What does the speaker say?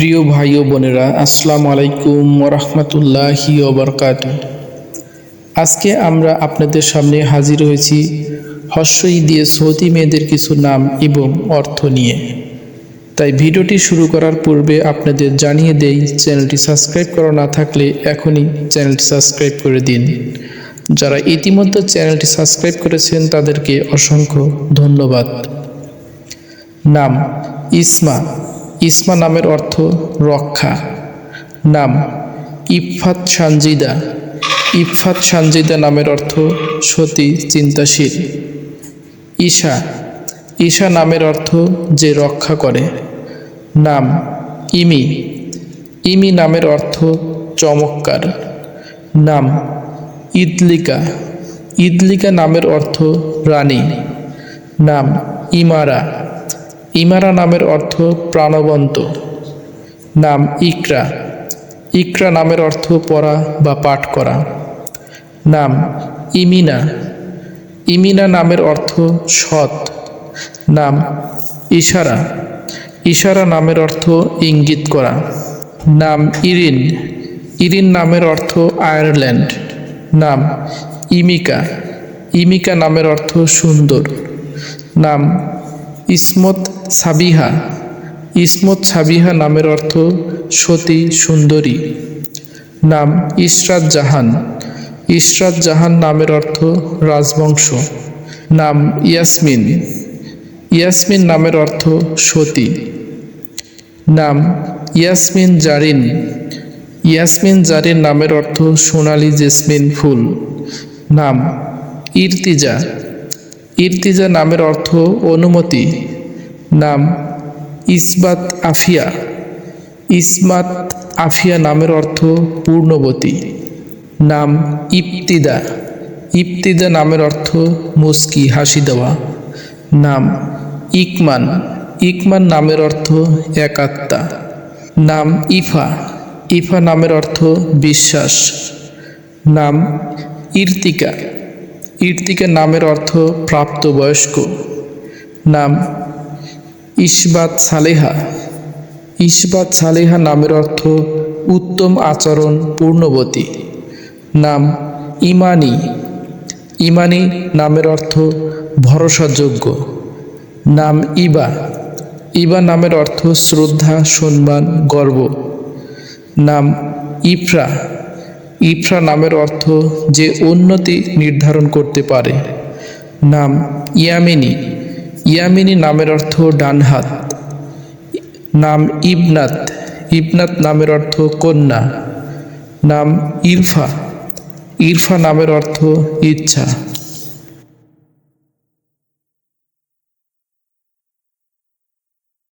প্রিয় ভাই ও বোনেরা, আসসালামু আলাইকুম রহমতুল্লাহি ওবরকাত আজকে আমরা আপনাদের সামনে হাজির হয়েছি হর্ষই দিয়ে সৌদি মেয়েদের কিছু নাম এবং অর্থ নিয়ে। তাই ভিডিওটি শুরু করার পূর্বে আপনাদের জানিয়ে দেই, চ্যানেলটি সাবস্ক্রাইব করা না থাকলে এখনই চ্যানেলটি সাবস্ক্রাইব করে দিন। যারা ইতিমধ্যে চ্যানেলটি সাবস্ক্রাইব করেছেন, তাদেরকে অসংখ্য ধন্যবাদ। নাম, ইসমা। ইসমা নামের অর্থ রক্ষা। নাম ইফাত সানজিদা। ইফাত সানজিদা নামের অর্থ সতী, চিন্তাশীল। ঈশা। ঈশা নামের অর্থ যে রক্ষা করে। নাম ইমি। ইমি নামের অর্থ চমৎকার। নাম ইদলিকা। ইদলিকা নামের অর্থ রানী। নাম ইমারা। ইমারা নামের অর্থ প্রাণবন্ত। নাম ইকরা। ইকরা নামের অর্থ পড়া বা পাঠ করা। নাম ইমিনা। ইমিনা নামের অর্থ সৎ। নাম ইশারা। ইশারা নামের অর্থ ইঙ্গিত করা। নাম ইরিন। ইরিন নামের অর্থ আয়ারল্যান্ড। নাম ইমিকা। ইমিকা নামের অর্থ সুন্দর। নাম ইসমত সাবিহা। ইসমত সাবিহা নামের অর্থ সতী, সুন্দরী। নাম ইশরাত জাহান। ইশরাত জাহান নামের অর্থ রাজবংশ। নাম ইয়াসমিন। ইয়াসমিন নামের অর্থ সতী। নাম ইয়াসমিন জারিন। ইয়াসমিন জারিন নামের অর্থ সোনালী জেসমিন ফুল। নাম ইরতিজা। ইরতিজা নামের অর্থ অনুমতি। নাম ইসবাত আফিয়া। ইসমাত আফিয়া নামের অর্থ পূর্ণবতী। নাম ইপ্তিদা ইপ্তিদা নামের অর্থ মুস্কি, হাসি দেওয়া। নাম ইকমান। ইকমান নামের অর্থ একাত্মা। নাম ইফা। ইফা নামের অর্থ বিশ্বাস। নাম ইর্তিকা। ইর্তিকা নামের অর্থ প্রাপ্তবয়স্ক। নাম ইসবাত সালেহা। ইসবাত সালেহা নামের অর্থ উত্তম আচরণ পূর্ণবতী। নাম ইমানি। ইমানি নামের অর্থ ভরসাযোগ্য। নাম ইবা। ইবা নামের অর্থ শ্রদ্ধা, সম্মান, গর্ব। নাম ইফরা। ইফরা নামের অর্থ যে উন্নতি নির্ধারণ করতে পারে। নাম ইয়ামিনী। ইয়ামিনী নামের অর্থ ডানহাত নাম ইবনাত। ইবনাত নামের অর্থ কন্যা। নাম ইরফা। ইরফা নামের অর্থ ইচ্ছা।